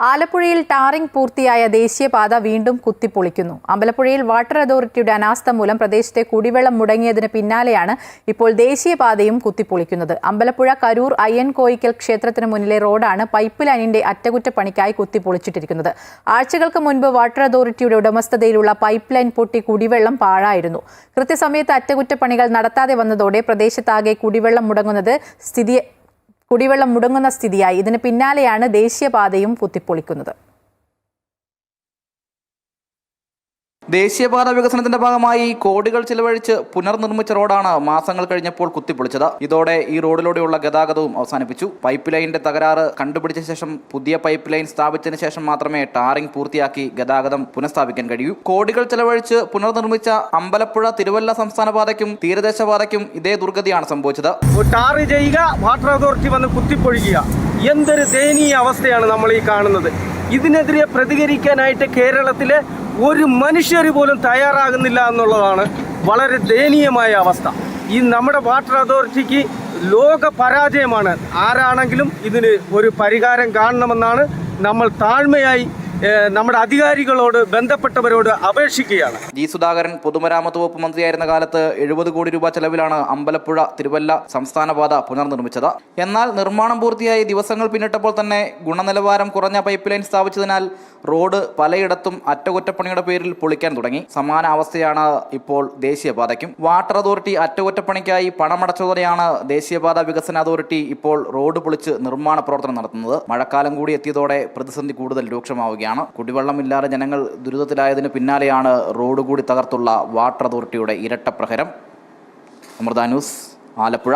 ആലപ്പുഴയിൽ ടാറിംഗ് പൂർത്തിയായ ദേശീയപാത വീണ്ടും കുത്തിപ്പൊളിക്കുന്നു. അമ്പലപ്പുഴയിൽ വാട്ടർ അതോറിറ്റിയുടെ അനാസ്ഥ മൂലം പ്രദേശത്തെ കുടിവെള്ളം മുടങ്ങിയതിന് പിന്നാലെയാണ് ഇപ്പോൾ ദേശീയപാതയും കുത്തിപ്പൊളിക്കുന്നത്. അമ്പലപ്പുഴ കരൂർ അയ്യൻ കോയിക്കൽ ക്ഷേത്രത്തിന് മുന്നിലെ റോഡാണ് പൈപ്പ് ലൈനിന്റെ അറ്റകുറ്റപ്പണിക്കായി കുത്തിപ്പൊളിച്ചിട്ടിരിക്കുന്നത്. ആഴ്ചകൾക്ക് മുൻപ് വാട്ടർ അതോറിറ്റിയുടെ ഉടമസ്ഥതയിലുള്ള പൈപ്പ് ലൈൻ പൊട്ടി കുടിവെള്ളം പാഴായിരുന്നു. കൃത്യസമയത്ത് അറ്റകുറ്റപ്പണികൾ നടത്താതെ വന്നതോടെ പ്രദേശത്താകെ കുടിവെള്ളം മുടങ്ങുന്നത് സ്ഥിതി കുടിവെള്ളം മുടങ്ങുന്ന സ്ഥിതിയായി. ഇതിന് പിന്നാലെയാണ് ദേശീയപാതയും കുത്തിപ്പൊളിക്കുന്നത് ദേശീയപാത വികസനത്തിന്റെ ഭാഗമായി കോടികൾ ചിലവഴിച്ച് പുനർനിർമ്മിച്ച റോഡാണ് മാസങ്ങൾ കഴിഞ്ഞപ്പോൾ കുത്തിപ്പൊളിച്ചത്. ഇതോടെ ഈ റോഡിലൂടെയുള്ള ഗതാഗതവും അവസാനിപ്പിച്ചു. പൈപ്പ് ലൈനിന്റെ തകരാറ് കണ്ടുപിടിച്ച ശേഷം പുതിയ പൈപ്പ് ലൈൻ സ്ഥാപിച്ചതിന് ശേഷം മാത്രമേ ടാറിംഗ് പൂർത്തിയാക്കി ഗതാഗതം പുനഃസ്ഥാപിക്കാൻ കഴിയൂ. കോടികൾ ചിലവഴിച്ച് പുനർനിർമ്മിച്ച അമ്പലപ്പുഴ തിരുവല്ല സംസ്ഥാന പാതയ്ക്കും തീരദേശ പാതയ്ക്കും ഇതേ ദുർഗതിയാണ് സംഭവിച്ചത്. ടാർ ചെയ്യുക വാട്ടർ അതോറിറ്റി വന്ന് കുത്തിപ്പൊഴിക്കുക. എന്തൊരു ദയനീയ അവസ്ഥയാണ് നമ്മൾ ഈ കാണുന്നത്. ഇതിനെതിരെ പ്രതികരിക്കാനായിട്ട് കേരളത്തിലെ ഒരു മനുഷ്യർ പോലും തയ്യാറാകുന്നില്ല എന്നുള്ളതാണ് വളരെ ദയനീയമായ അവസ്ഥ. ഈ നമ്മുടെ വാട്ടർ അതോറിറ്റിക്ക് ലോക പരാജയമാണ്. ആരാണെങ്കിലും ഇതിന് ഒരു പരിഹാരം കാണണമെന്നാണ് നമ്മൾ താഴ്മയായി നമ്മുടെ അധികാരികളോട് ബന്ധപ്പെട്ടവരോട് അപേക്ഷിക്കുകയാണ്. ജി സുധാകരൻ പൊതുമരാമത്ത് വകുപ്പ് മന്ത്രിയായിരുന്ന കാലത്ത് എഴുപത് കോടി രൂപ ചെലവിലാണ് അമ്പലപ്പുഴ തിരുവല്ല സംസ്ഥാന പാത പുനർനിർമ്മിച്ചത്. എന്നാൽ നിർമ്മാണം പൂർത്തിയായി ദിവസങ്ങൾ പിന്നിട്ടപ്പോൾ തന്നെ ഗുണനിലവാരം കുറഞ്ഞ പൈപ്പ് ലൈൻ സ്ഥാപിച്ചതിനാൽ റോഡ് പലയിടത്തും അറ്റകുറ്റപ്പണിയുടെ പേരിൽ പൊളിക്കാൻ തുടങ്ങി. സമാന അവസ്ഥയാണ് ഇപ്പോൾ ദേശീയപാതയ്ക്കും. വാട്ടർ അതോറിറ്റി അറ്റകുറ്റപ്പണിക്കായി പണമടച്ചതോടെയാണ് ദേശീയപാത വികസന അതോറിറ്റി ഇപ്പോൾ റോഡ് പൊളിച്ച് നിർമ്മാണ പ്രവർത്തനം നടത്തുന്നത്. മഴക്കാലം കൂടി എത്തിയതോടെ പ്രതിസന്ധി കൂടുതൽ രൂക്ഷമാവുകയാണ്. കുടിവെള്ളമില്ലാതെ ജനങ്ങൾ ദുരിതത്തിലായതിന് പിന്നാലെയാണ് റോഡ് കൂടി തകർത്തുള്ള വാട്ടർ അതോറിറ്റിയുടെ ഇരട്ട പ്രഹരം അമൃത ന്യൂസ് ആലപ്പുഴ.